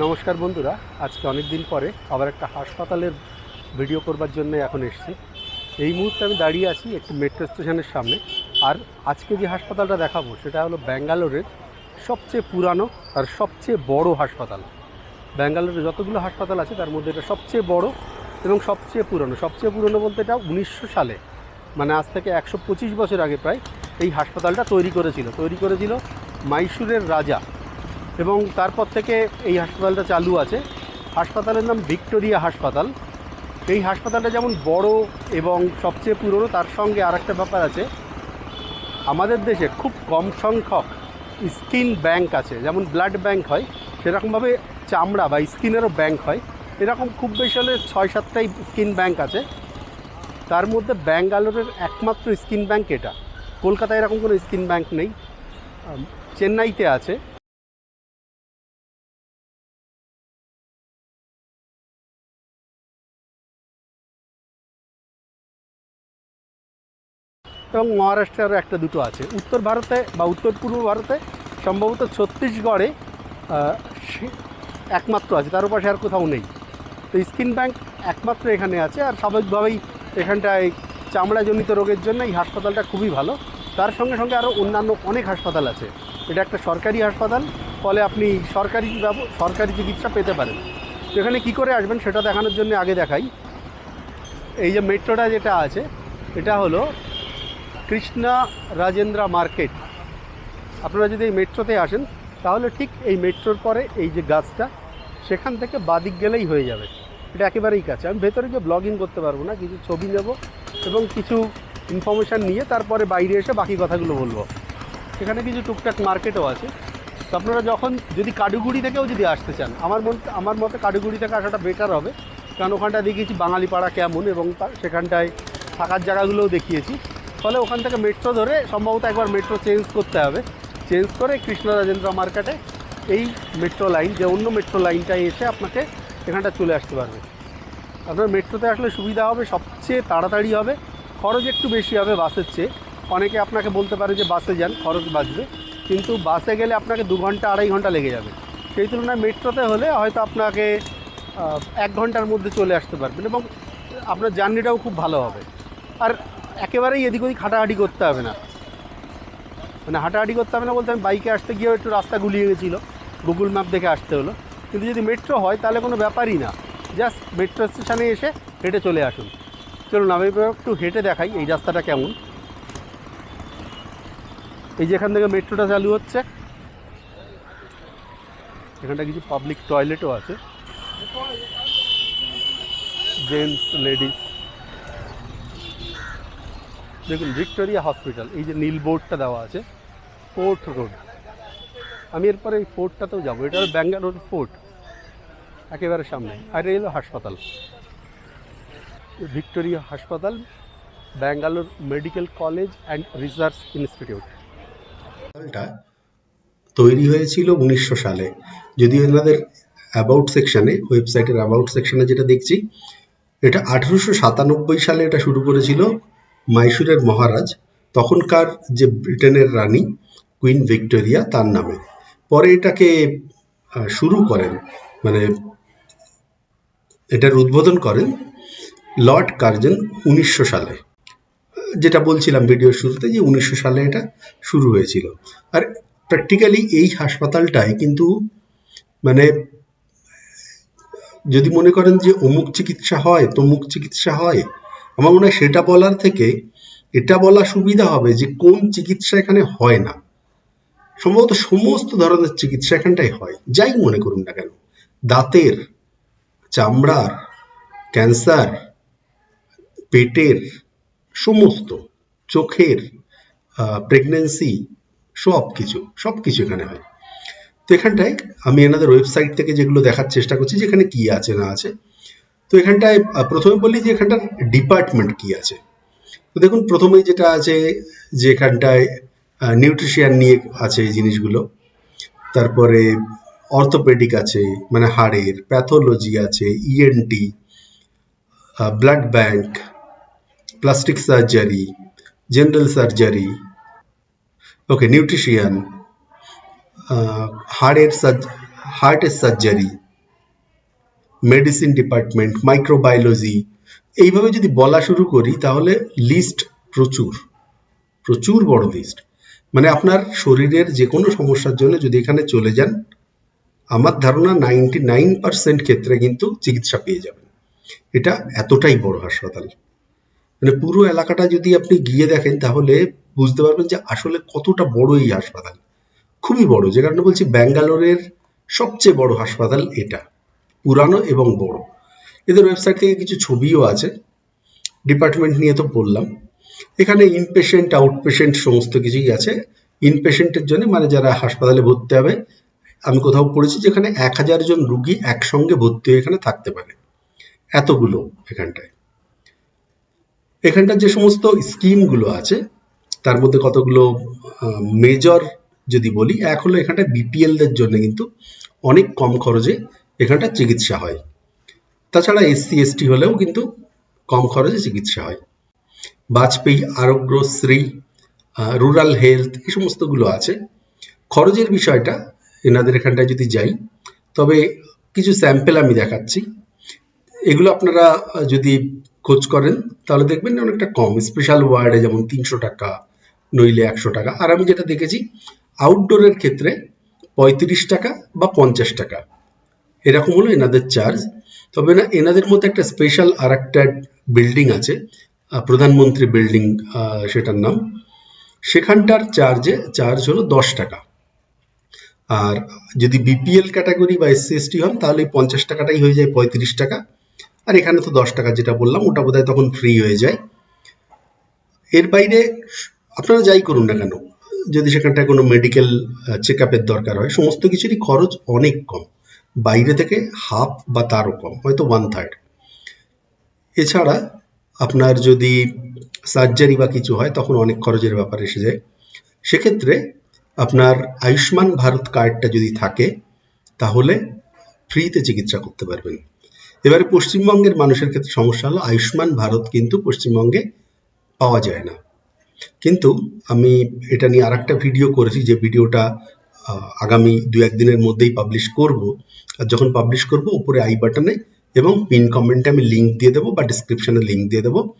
নমস্কার বন্ধুরা, আজকে অনেক দিন পরে আবার একটা হাসপাতালের ভিডিও করবার জন্য এখন এসেছি। এই মুহূর্তে আমি দাঁড়িয়ে আছি একটি মেট্রো স্টেশনের সামনে। আর আজকে যে হাসপাতালটা দেখাবো, সেটা হলো ব্যাঙ্গালোরের সবচেয়ে পুরানো আর সবচেয়ে বড় হাসপাতাল। ব্যাঙ্গালোরে যতগুলো হাসপাতাল আছে, তার মধ্যে এটা সবচেয়ে বড় এবং সবচেয়ে পুরনো। সবচেয়ে পুরনো বলতে এটা উনিশশো সালে মানে আজ থেকে একশো পঁচিশ বছর আগে প্রায় এই হাসপাতালটা তৈরি করেছিল। তৈরি করেছিল মাইসুরের রাজা এবং তারপর থেকে এই হাসপাতালটা চালু আছে। হাসপাতালের নাম ভিক্টোরিয়া হাসপাতাল। এই হাসপাতালটা যেমন বড় এবং সবচেয়ে পুরনো, তার সঙ্গে আর একটা ব্যাপার আছে। আমাদের দেশে খুব কম সংখ্যক স্কিন ব্যাংক আছে, যেমন ব্লাড ব্যাংক হয়, সেরকমভাবে চামড়া বা স্কিনেরও ব্যাংক হয়। এরকম খুব বেশি হলে ছয় সাতটাই স্কিন ব্যাংক আছে। তার মধ্যে ব্যাঙ্গালোরের একমাত্র স্কিন ব্যাংক এটা। কলকাতায় এরকম কোনো স্কিন ব্যাংক নেই। চেন্নাইতে আছে। এবং মহারাষ্ট্রে আরও একটা দুটো আছে। উত্তর ভারতে বা উত্তর পূর্ব ভারতে সম্ভবত ছত্তিশগড়ে একমাত্র আছে, তার পাশে আর কোথাও নেই। তো স্কিন ব্যাংক একমাত্র এখানে আছে আর স্বাভাবিকভাবেই এখানটায় চামড়াজনিত রোগের জন্য এই হাসপাতালটা খুবই ভালো। তার সঙ্গে সঙ্গে আরও অন্যান্য অনেক হাসপাতাল আছে। এটা একটা সরকারি হাসপাতাল, ফলে আপনি সরকারি সরকারি চিকিৎসা পেতে পারেন। তো এখানে কী করে আসবেন সেটা দেখানোর জন্য আগে দেখাই। এই যে মেট্রোটা যেটা আছে, এটা হলো কৃষ্ণা রাজেন্দ্রা মার্কেট। আপনারা যদি এই মেট্রোতে আসেন, তাহলে ঠিক এই মেট্রোর পরে এই যে গাছটা, সেখান থেকে বাদিক গেলেই হয়ে যাবে। এটা একেবারেই কাছে। আমি ভেতরে গিয়ে ব্লগিং করতে পারব না, কিছু ছবি নেব এবং কিছু ইনফরমেশান নিয়ে তারপরে বাইরে এসে বাকি কথাগুলো বলব। সেখানে কিছু টুকটাক মার্কেটও আছে। তো আপনারা যখন যদি কাডুগুড়ি থেকেও যদি আসতে চান, আমার মন, আমার মতে কাডুগুড়ি থেকে আসাটা বেটার হবে। কারণ ওখানটা দেখিয়েছি বাঙালি পাড়া কেমন এবং সেখানটায় থাকার জায়গাগুলোও দেখিয়েছি। ফলে ওখান থেকে মেট্রো ধরে সম্ভবত একবার মেট্রো চেঞ্জ করতে হবে। চেঞ্জ করে কৃষ্ণ রাজেন্দ্র মার্কেটে এই মেট্রো লাইন যে অন্য মেট্রো লাইনটায় এসে আপনাকে এখানটা চলে আসতে পারবে। আপনার মেট্রোতে আসলে সুবিধা হবে, সবচেয়ে তাড়াতাড়ি হবে। খরচ একটু বেশি হবে বাসের চেয়ে। অনেকে আপনাকে বলতে পারে যে বাসে যান, খরচ বাঁচবে। কিন্তু বাসে গেলে আপনাকে দু ঘণ্টা, আড়াই ঘণ্টা লেগে যাবে। সেই তুলনায় মেট্রোতে হলে হয়তো আপনাকে এক ঘণ্টার মধ্যে চলে আসতে পারবেন এবং আপনার জার্নিটাও খুব ভালো হবে। আর একেবারেই এদিক ওদিক হাঁটাহাঁটি করতে হবে না। মানে হাঁটাহাঁটি করতে হবে না বলতে আমি বাইকে আসতে গিয়েও একটু রাস্তা গুলিয়ে গেছিল গুগল ম্যাপ দেখে আসতে হলো। কিন্তু যদি মেট্রো হয় তাহলে কোনো ব্যাপারই না। জাস্ট মেট্রো স্টেশনে এসে হেঁটে চলে আসুন। চলুন, আমি একটু হেঁটে দেখাই এই রাস্তাটা কেমন। এই যে এখান থেকে মেট্রোটা চালু হচ্ছে। এখানটা কিছু পাবলিক টয়লেটও আছে। জেন্টস লেডিস দেখুন, ভিক্টোরিয়া হসপিটাল, এই যে নীল বোর্ডটা দেওয়া আছে, ফোর্ট রোড। আমি এরপরে এই ফোর্টটাতেও যাব। এটা হলো ব্যাঙ্গালোর ফোর্ট, একেবারে সামনে, আর এই হলো হাসপাতাল। ভিক্টোরিয়া হাসপাতাল, Bangalore medical college and research institute. তৈরি হয়েছিল উনিশশো সালে। যদিও এনাদের অ্যাবাউট সেকশানে ওয়েবসাইটের অ্যাবাউট সেকশানে যেটা দেখছি, এটা আঠেরোশো সাতানব্বই সালে এটা শুরু করেছিল। মাইসুরের মহারাজ, তখনকার যে ব্রিটেনের রানী, কুইন ভিক্টোরিয়া, তার নামে। পরে এটাকে শুরু করেন মানে এটার উদ্বোধন করেন লর্ড কার্জন উনিশশো সালে। যেটা বলছিলাম ভিডিওর শুরুতে যে উনিশশো সালে এটা শুরু হয়েছিল। আর প্র্যাকটিক্যালি এই হাসপাতালটায় কিন্তু মানে যদি মনে করেন যে অমুক চিকিৎসা হয়, তমুক চিকিৎসা হয় আমার মনে হয় সেটা বলার থেকে এটা বলা সুবিধা হবে যে কোন চিকিৎসা এখানে হয় না। সম্ভবত সমস্ত ধরনের চিকিৎসা এখানটায় হয়। যাই মনে করুন না কেন, দাঁতের, চামড়ার, ক্যান্সার, পেটের, সমস্ত, চোখের প্রেগনেন্সি সব কিছু সব কিছু এখানে হয়। তো এখানটায় আমি এনাদের ওয়েবসাইট থেকে যেগুলো দেখার চেষ্টা করছি যে এখানে কি আছে না আছে তো এখানটায় প্রথমে বলি যে এখানটার ডিপার্টমেন্ট কি আছে? তো দেখুন, প্রথমেই যেটা আছে যে এখানটায় নিউট্রিশিয়ান নিয়ে আছে এই জিনিসগুলো। তারপরে অর্থোপেডিক আছে মানে হাড়ের প্যাথোলজি আছে ENT blood bank plastic surgery general surgery okay nutrition হার্টের হার্টের সার্জারি মেডিসিন ডিপার্টমেন্ট মাইক্রোবায়োলজি এইভাবে যদি বলা শুরু করি, তাহলে লিস্ট প্রচুর প্রচুর বড় লিস্ট মানে আপনার শরীরের যে কোনো সমস্যার জন্য যদি এখানে চলে যান, আমার ধারণা নাইনটি নাইন পার্সেন্ট ক্ষেত্রে কিন্তু চিকিৎসা পেয়ে যাবেন। এটা এতটাই বড় হাসপাতাল। মানে পুরো এলাকাটা যদি আপনি গিয়ে দেখেন, তাহলে বুঝতে পারবেন যে আসলে কতটা বড় এই হাসপাতাল। খুবই বড়, যে কারণে বলছি ব্যাঙ্গালোরের সবচেয়ে বড় হাসপাতাল এটা। পুরানো এবং বড়। এদের ওয়েবসাইট থেকে কিছু ছবিও আছে। ডিপার্টমেন্ট নিয়ে তো বললাম। এখানে ইনপেশেন্ট আউটপেশেন্ট সমস্ত কিছুই আছে। ইনপেশেন্টের জন্য মানে যারা হাসপাতালে ভর্তি হবে, আমি কোথাও পড়েছি যেখানে এক হাজার জন রুগী একসঙ্গে ভর্তি হয়ে এখানে থাকতে পারে। এতগুলো এখানটায়। এখানটার যে সমস্ত স্কিমগুলো আছে, তার মধ্যে কতগুলো মেজর যদি বলি, এক হলো এখানটা বিপিএল দের জন্য কিন্তু অনেক কম খরচে এখানটা চিকিৎসা হয়। তাছাড়া এসসি, এসটি হলেও কিন্তু কম খরচে চিকিৎসা হয়। বাজপেয়ী আরোগ্যশ্রী রুরাল হেলথ এই সমস্তগুলো আছে। খরচের বিষয়টা এনাদের এখানটায় যদি যাই, তবে কিছু স্যাম্পেল আমি দেখাচ্ছি। এগুলো আপনারা যদি খোঁজ করেন, তাহলে দেখবেন অনেকটা কম। স্পেশাল ওয়ার্ডে যেমন তিনশো টাকা, নইলে একশো টাকা। আর আমি যেটা দেখেছি আউটডোরের ক্ষেত্রে পঁয়ত্রিশ টাকা বা পঞ্চাশ টাকা। এরকম হলো এনাদের চার্জ তবে না, এনাদের মধ্যে একটা স্পেশাল আর একটা বিল্ডিং আছে প্রধানমন্ত্রী বিল্ডিং সেটার নাম। সেখানটার চার্জে চার্জ হলো দশ টাকা। আর যদি বিপিএল ক্যাটাগরি বা এসসি এসটি হন, তাহলে পঞ্চাশ টাকাটাই হয়ে যায় পঁয়ত্রিশ টাকা। আর এখানে তো দশ টাকা যেটা বললাম, ওটা বোধহয় তখন ফ্রি হয়ে যায়। এর বাইরে আপনারা যাই করুন না কেন, যদি সেখানটায় কোনো মেডিকেল চেক দরকার হয়, সমস্ত কিছুরই খরচ অনেক কম। বাইরে থেকে হাফ বা তারও কম, হয়তো ওয়ান থার্ড এছাড়া আপনার যদি সার্জারি বা কিছু হয়, তখন অনেক খরচের ব্যাপার এসে যায়। সেক্ষেত্রে আপনার আয়ুষ্মান ভারত কার্ডটা যদি থাকে, তাহলে ফ্রিতে চিকিৎসা করতে পারবেন। এবারে পশ্চিমবঙ্গের মানুষের ক্ষেত্রে সমস্যা হলো, আয়ুষ্মান ভারত কিন্তু পশ্চিমবঙ্গে পাওয়া যায় না। কিন্তু আমি এটা নিয়ে আর একটা ভিডিও করেছি, যে ভিডিওটা আগামী দু একদিনের মধ্যেই পাবলিশ করব। আর যখন পাবলিশ করব, উপরে আই বাটনে এবং পিন কমেন্টে আমি লিংক দিয়ে দেবো বা ডিসক্রিপশনে লিংক দিয়ে দেবো।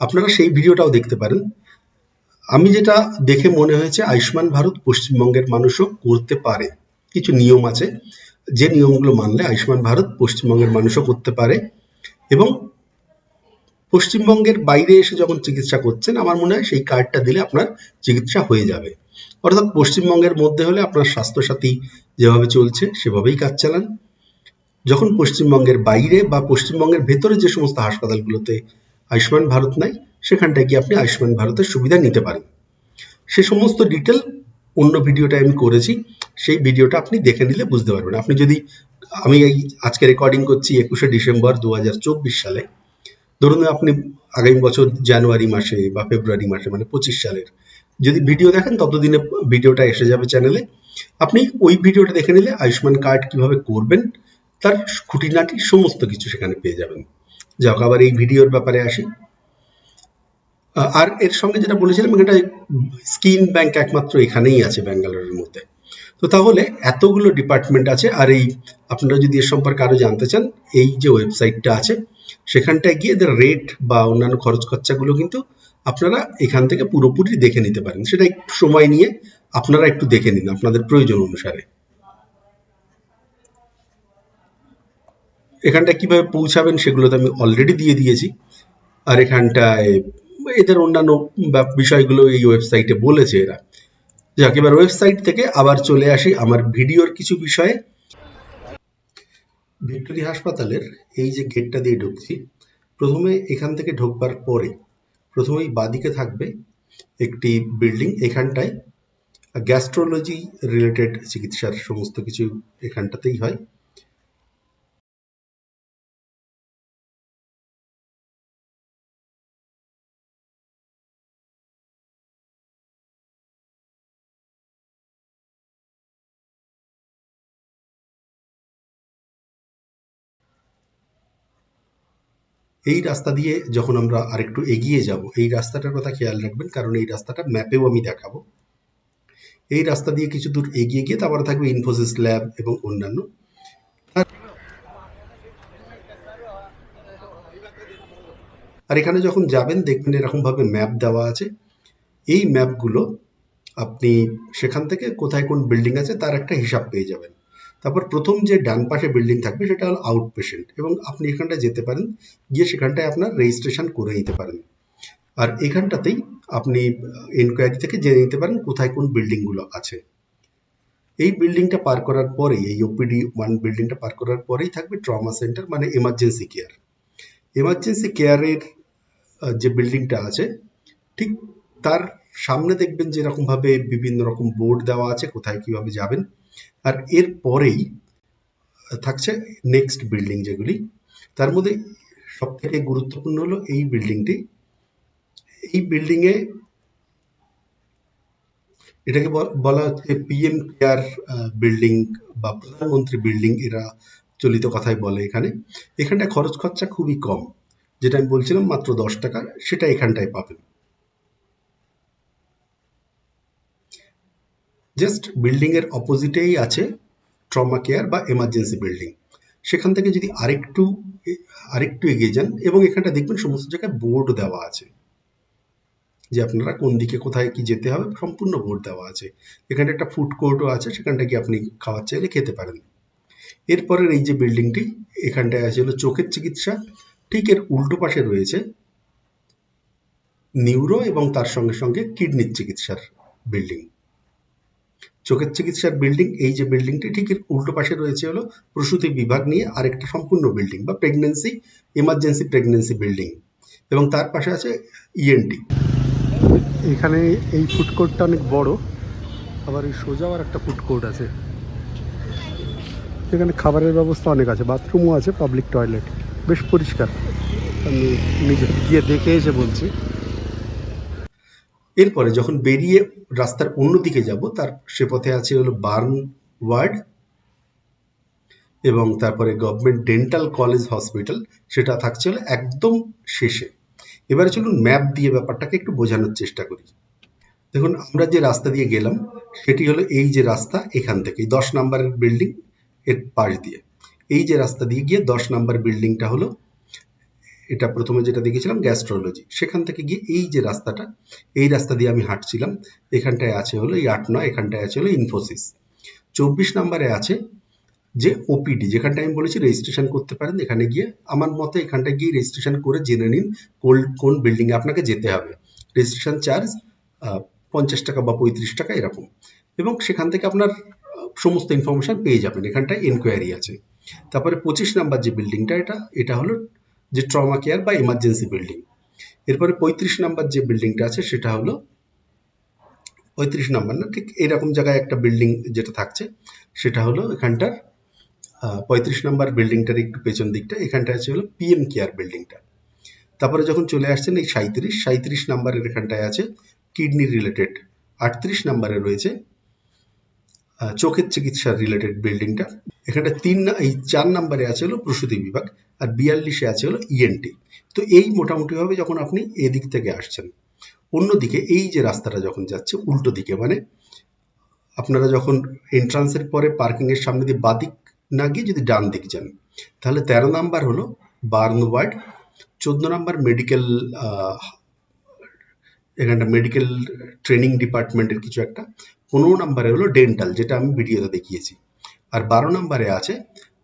আপনারা সেই ভিডিওটাও দেখতে পারেন। আমি যেটা দেখে মনে হয়েছে, আয়ুষ্মান ভারত পশ্চিমবঙ্গের মানুষও করতে পারে। কিছু নিয়ম আছে। যে নিয়মগুলো মানলে আয়ুষ্মান ভারত পশ্চিমবঙ্গের মানুষও করতে পারে। এবং পশ্চিমবঙ্গের বাইরে এসে যখন চিকিৎসা করছেন, আমার মনে হয় সেই কার্ডটা দিলে আপনার চিকিৎসা হয়ে যাবে। অর্থাৎ পশ্চিমবঙ্গের মধ্যে হলে আপনার স্বাস্থ্যসাথী যেভাবে চলছে, সেভাবেই কাজ চালান। যখন পশ্চিমবঙ্গের বাইরে বা পশ্চিমবঙ্গের ভেতরে যে সমস্ত হাসপাতালগুলোতে আয়ুষ্মান ভারত নাই, সেখানটায় গিয়ে আপনি আয়ুষ্মান ভারতের সুবিধা নিতে পারেন। সে সমস্ত ডিটেল অন্য ভিডিওটা আমি করেছি, সেই ভিডিওটা আপনি দেখে নিলে বুঝতে পারবেন। আপনি যদি, আমি এই আজকে রেকর্ডিং করছি একুশে ডিসেম্বর দু হাজার চব্বিশ সালে। ধরুন আপনি আগামী বছর জানুয়ারি মাসে বা ফেব্রুয়ারি মাসে মানে পঁচিশ সালের যদি ভিডিও দেখেন, ততদিনে ভিডিওটা এসে যাবে চ্যানেলে আপনি ওই ভিডিওটা দেখে নিলে আয়ুষ্মান কার্ড কীভাবে করবেন, তার খুঁটিনাটি সমস্ত কিছু সেখানে পেয়ে যাবেন। যাক, আবার এই ভিডিওর ব্যাপারে আসি। আর এর সঙ্গে যেটা বলেছিলাম এটা স্কিন ব্যাংক একমাত্র এখানেই আছে ব্যাঙ্গালোরের মধ্যে। তো তাহলে এতগুলো ডিপার্টমেন্ট আছে, আর এই আপনারা যদি এর সম্পর্কে আরও জানতে চান, এই যে ওয়েবসাইটটা আছে, সেখানটায় গিয়ে এদের রেট বা অন্যান্য খরচ খরচাগুলো কিন্তু আপনারা এখান থেকে পুরোপুরি দেখে নিতে পারেন। সেটা সময় নিয়ে আপনারা একটু দেখে নিন আপনাদের প্রয়োজন অনুসারে। এখানটায় কীভাবে পৌঁছাবেন সেগুলো তো আমি অলরেডি দিয়ে দিয়েছি। আর এখানটায় এদের অন্যান্য বিষয়গুলো এই ওয়েবসাইটে বলেছে এরা। যাক, এবার ওয়েবসাইট থেকে আবার চলে আসি আমার ভিডিওর কিছু বিষয়ে। ভিক্টোরি হাসপাতালের এই যে গেটটা দিয়ে ঢুকছি, প্রথমে এখান থেকে ঢোকবার পরে প্রথমেই বাঁদিকে থাকবে একটি বিল্ডিং এখানটায়। গ্যাস্ট্রোলজি রিলেটেড চিকিৎসার সমস্ত কিছু এখানটাতেই হয়। এই রাস্তা দিয়ে যখন আমরা আরেকটু এগিয়ে যাব, এই রাস্তাটার কথা খেয়াল রাখবেন, কারণ এই রাস্তাটা ম্যাপেও আমি দেখাবো। এই রাস্তা দিয়ে কিছু দূর এগিয়ে গিয়ে তারপরে থাকবে ইনফোসিস ল্যাব এবং অন্যান্য। আর এখানে যখন যাবেন, দেখবেন এরকমভাবে ম্যাপ দেওয়া আছে। এই ম্যাপগুলো আপনি সেখান থেকে কোথায় কোন বিল্ডিং আছে, তার একটা হিসাব পেয়ে যাবেন। তারপর প্রথম যে ডান পাশে বিল্ডিং থাকবে সেটা হলো আউট পেশেন্ট এবং আপনি এখানটায় যেতে পারেন, গিয়ে সেখানটায় আপনার রেজিস্ট্রেশন করে নিতে পারেন। আর এখানটাতেই আপনি এনকোয়ারি থেকে জেনে নিতে পারেন কোথায় কোন বিল্ডিংগুলো আছে। এই বিল্ডিংটা পার করার পরেই, এই ওপিডি ওয়ান বিল্ডিংটা পার করার পরেই থাকবে ট্রমা সেন্টার মানে এমার্জেন্সি কেয়ার এমার্জেন্সি কেয়ারের যে বিল্ডিংটা আছে, ঠিক তার সামনে দেখবেন যে এরকম ভাবে বিভিন্ন রকম বোর্ড দেওয়া আছে, কোথায় কীভাবে যাবেন। আর এর পরেই থাকছে নেক্সট বিল্ডিং যেগুলি, তার মধ্যে সব থেকে গুরুত্বপূর্ণ হলো এই বিল্ডিংটি এই বিল্ডিং এ এটাকে বল- বলা হচ্ছে পিএম কেয়ার বিল্ডিং বা প্রধানমন্ত্রী বিল্ডিং এরা চলিত কথায় বলে এখানে। এখানটায় খরচ খরচা খুবই কম। যেটা আমি বলছিলাম মাত্র দশ টাকা, সেটা এখানটায় পাবেন। জাস্ট বিল্ডিং এর অপোজিটেই আছে ট্রমা কেয়ার বা এমার্জেন্সি বিল্ডিং সেখান থেকে যদি আরেকটু আরেকটু এগিয়ে যান এবং এখানটা দেখবেন সমস্ত জায়গায় বোর্ড দেওয়া আছে। যে আপনারা কোন দিকে কোথায় কি যেতে হবে, সম্পূর্ণ বোর্ড দেওয়া আছে। এখানে একটা ফুড কোর্টও আছে, সেখানটা কি আপনি খাওয়ার চাইলে খেতে পারেন। এরপরের এই যে বিল্ডিংটি এখানটায় আছে হলো চোখের চিকিৎসা। ঠিক এর উল্টো পাশে রয়েছে নিউরো এবং তার সঙ্গে সঙ্গে কিডনির চিকিৎসার বিল্ডিং চোখের চিকিৎসার বিল্ডিং এই যে বিল্ডিংটি ঠিক উল্টো পাশে রয়েছে হলো প্রসূতি বিভাগ নিয়ে আরেকটা সম্পূর্ণ বিল্ডিং বা প্রেগনেন্সি এমার্জেন্সি প্রেগনেন্সি বিল্ডিং এবং তার পাশে আছে E ইএনটি এখানে এই ফুড কোর্টটা অনেক বড়, আবার এই সোজাও আর একটা ফুড কোর্ট আছে। এখানে খাবারের ব্যবস্থা অনেক আছে বাথরুমও আছে পাবলিক টয়লেট বেশ পরিষ্কার। আমি নিজে গিয়ে দেখে এসে বলছি। এরপরে যখন বেরিয়ে রাস্তার অন্য দিকে যাব, তার সে পথে আছে হলো বার্ন ওয়ার্ড এবং তারপরে গভর্নমেন্ট ডেন্টাল কলেজ হসপিটাল, সেটা থাকছে হলো একদম শেষে। এবারে চলুন ম্যাপ দিয়ে ব্যাপারটাকে একটু বোঝানোর চেষ্টা করি। দেখুন, আমরা যে রাস্তা দিয়ে গেলাম, সেটি হলো এই যে রাস্তা এখান থেকে দশ নাম্বারের বিল্ডিং এর পাশ দিয়ে। এই যে রাস্তা দিয়ে গিয়ে দশ নাম্বার বিল্ডিংটা হলো এটা প্রথমে যেটা দেখেছিলাম গ্যাস্ট্রোলজি সেখান থেকে গিয়ে এই যে রাস্তাটা, এই রাস্তা দিয়ে আমি হাঁটছিলাম। এখানটায় আছে হলো এই আট নয় এখানটায় আছে হলো ইনফোসিস। চব্বিশ নাম্বারে আছে যে ওপিডি যেখানটায় আমি বলেছি রেজিস্ট্রেশন করতে পারেন। এখানে গিয়ে আমার মতে এখানটায় গিয়ে রেজিস্ট্রেশন করে জেনে নিন কোন কোন বিল্ডিং এ আপনাকে যেতে হবে। রেজিস্ট্রেশন চার্জ পঞ্চাশ টাকা বা পঁয়ত্রিশ টাকা এরকম। এবং সেখান থেকে আপনার সমস্ত ইনফরমেশন পেয়ে যাবেন। এখানটায় এনকোয়ারি আছে। তারপরে পঁচিশ নাম্বার যে বিল্ডিংটা এটা এটা হলো যে ট্রমা কেয়ার বা ইমার্জেন্সি বিল্ডিং এরপরে পঁয়ত্রিশ নাম্বার যে বিল্ডিংটা আছে, সেটা হলো পঁয়ত্রিশ নাম্বার না, ঠিক এরকম জায়গায় একটা বিল্ডিং যেটা থাকছে, সেটা হলো এখানটার পঁয়ত্রিশ নাম্বার বিল্ডিংটার একটু পেছন দিকটা এখানটা আছে হলো পিএম কেয়ার বিল্ডিংটা তারপরে যখন চলে আসছেন এই সাঁত্রিশ সাঁত্রিশ নাম্বারের এখানটায় আছে কিডনি রিলেটেড আটত্রিশ নাম্বারে রয়েছে চোখের চিকিৎসার রিলেটেড বিল্ডিংটা এখানটা তিন এই চার নাম্বারে আছে হলো প্রসূতি বিভাগ আর বিয়াল্লিশে আছে হলো ইএনটি তো এই মোটামুটি ভাবে যখন আপনি এদিক থেকে আসছেন, অন্যদিকে এই যে রাস্তাটা যখন যাচ্ছে, উল্টো দিকে মানে আপনারা যখন এন্ট্রান্সের পরে পার্কিংয়ের সামনে দিয়ে বাদিক না গিয়ে যদি ডান দিক যান, তাহলে তেরো নাম্বার হলো বার্ন ওয়ার্ড, চোদ্দ নাম্বার মেডিকেল এখানটা মেডিকেল ট্রেনিং ডিপার্টমেন্টের কিছু একটা পনেরো নাম্বারে হলো ডেন্টাল যেটা আমি ভিডিওতে দেখিয়েছি। আর বারো নাম্বারে আছে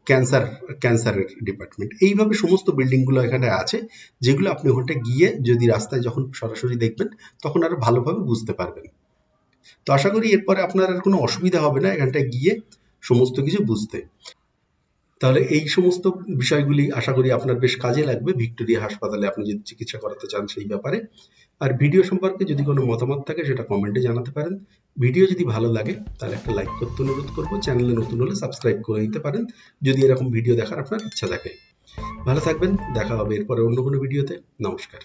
ক্যান্সার ক্যান্সারের ডিপার্টমেন্ট এইভাবে সমস্ত বিল্ডিংগুলো এখানে আছে, যেগুলো আপনি ওখানটা গিয়ে যদি রাস্তায় যখন সরাসরি দেখবেন, তখন আরও ভালোভাবে বুঝতে পারবেন। তো আশা করি এরপরে আপনার আর কোনো অসুবিধা হবে না এখানটায় গিয়ে সমস্ত কিছু বুঝতে। তাহলে এই সমস্ত বিষয়গুলি আশা করি আপনার বেশ কাজে লাগবে। ভিক্টোরিয়া হাসপাতালে আপনি যদি চিকিৎসা করাতে চান সেই ব্যাপারে। আর ভিডিও সম্পর্কে যদি কোনো মতামত থাকে, সেটা কমেন্টে জানাতে পারেন। ভিডিও যদি ভালো লাগে, তাহলে একটা লাইক করতে অনুরোধ করব। চ্যানেলে নতুন হলে সাবস্ক্রাইব করে নিতে পারেন, যদি এরকম ভিডিও দেখার আপনার ইচ্ছা থাকে। ভালো থাকবেন, দেখা হবে এরপরে অন্য কোনো ভিডিওতে নমস্কার।